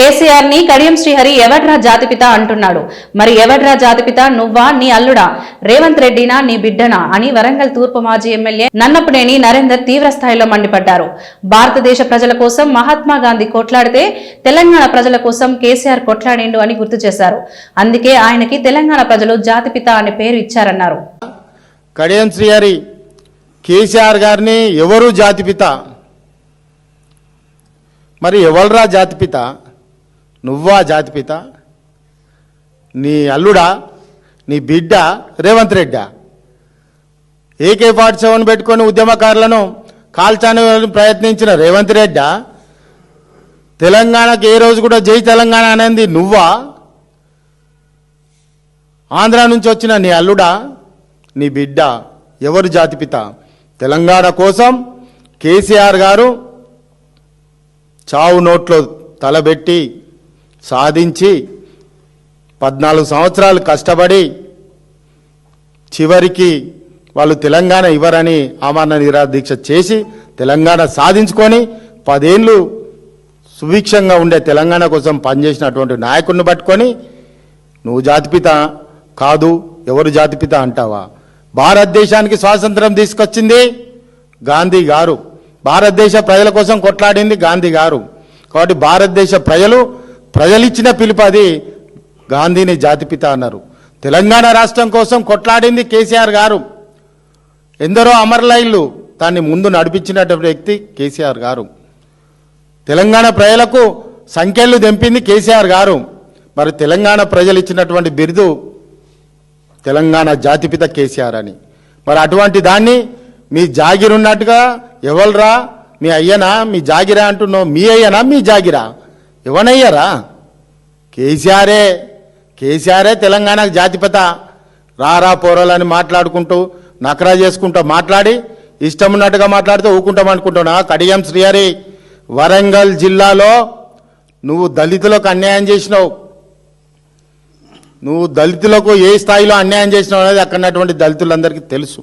కేసీఆర్ని కడియం శ్రీహరి ఎవడ్రా జాతిపిత అంటున్నాడు. మరి ఎవడ్రా జాతిపిత? నువ్వా? నీ అల్లుడా? రేవంత్ రెడ్డినా? నీ బిడ్డనా? అని వరంగల్ తూర్పు మాజీ ఎమ్మెల్యే నన్నపునేని నరేందర్ తీవ్ర స్థాయిలో మండిపడ్డారు. భారతదేశ ప్రజల కోసం మహాత్మా గాంధీ కొట్లాడితే తెలంగాణ ప్రజల కోసం కేసీఆర్ కొట్లాడిండు అని గుర్తు చేశారు. అందుకే ఆయనకి తెలంగాణ ప్రజలు జాతిపిత అనే పేరు ఇచ్చారన్నారు. కడియం శ్రీహరి కేసీఆర్ గారిని ఎవరు జాతిపిత? మరి ఎవరురా జాతిపిత? నువ్వా జాతిపిత నీ అల్లుడా? నీ బిడ్డ? రేవంత్ రెడ్డా? ఏకే ఫార్టీ సెవెన్ పెట్టుకొని ఉద్యమకారులను కాల్చాలని ప్రయత్నించిన రేవంత్ రెడ్డా? తెలంగాణకు ఏ రోజు కూడా జై తెలంగాణ అనేది నువ్వా? ఆంధ్ర నుంచి వచ్చిన నీ అల్లుడా? నీ బిడ్డ? ఎవరు జాతిపిత తెలంగాణ కోసం కేసీఆర్ గారు చావు నోట్లో తలబెట్టి సాధించి పద్నాలుగు సంవత్సరాలు కష్టపడి చివరికి వాళ్ళు తెలంగాణ ఇవ్వరని ఆమరణ నిరాదీక్ష చేసి తెలంగాణ సాధించుకొని పదేళ్ళు సుభిక్షంగా ఉండే తెలంగాణ కోసం పనిచేసినటువంటి నాయకుడిని పట్టుకొని నువ్వు జాతిపిత కాదు ఎవరు జాతిపిత అంటావా? భారతదేశానికి స్వాతంత్రం తీసుకొచ్చింది గాంధీ గారు. భారతదేశ ప్రజల కోసం కొట్లాడింది గాంధీ గారు. కాబట్టి భారతదేశ ప్రజలు ప్రజలిచ్చిన పిలుపు అది గాంధీని జాతిపిత అన్నారు. తెలంగాణ రాష్ట్రం కోసం కొట్లాడింది కేసీఆర్ గారు. ఎందరో అమరలైళ్ళు దాన్ని ముందు నడిపించినటువంటి వ్యక్తి కేసీఆర్ గారు. తెలంగాణ ప్రజలకు సంఖ్యలు తెంపింది కేసీఆర్ గారు. మరి తెలంగాణ ప్రజలు ఇచ్చినటువంటి బిరుదు తెలంగాణ జాతిపిత కేసీఆర్ అని. మరి అటువంటి దాన్ని మీ జాగిరున్నట్టుగా ఎవరురా మీ అయ్యనా? మీ జాగిరా అంటున్నావు? మీ అయ్యనా? మీ జాగిరా? ఇవ్వనయ్యారా కేసీఆరే కేసీఆరే తెలంగాణకు జాతిపత. రారా పోరాలని మాట్లాడుకుంటూ నకరా చేసుకుంటూ మాట్లాడి ఇష్టం ఉన్నట్టుగా మాట్లాడితే ఊకుంటాం అనుకుంటున్నా కడియం శ్రీహరి. వరంగల్ జిల్లాలో నువ్వు దళితులకు అన్యాయం చేసినావు. నువ్వు దళితులకు ఏ స్థాయిలో అన్యాయం చేసినావు అనేది అక్కడ దళితులందరికీ తెలుసు.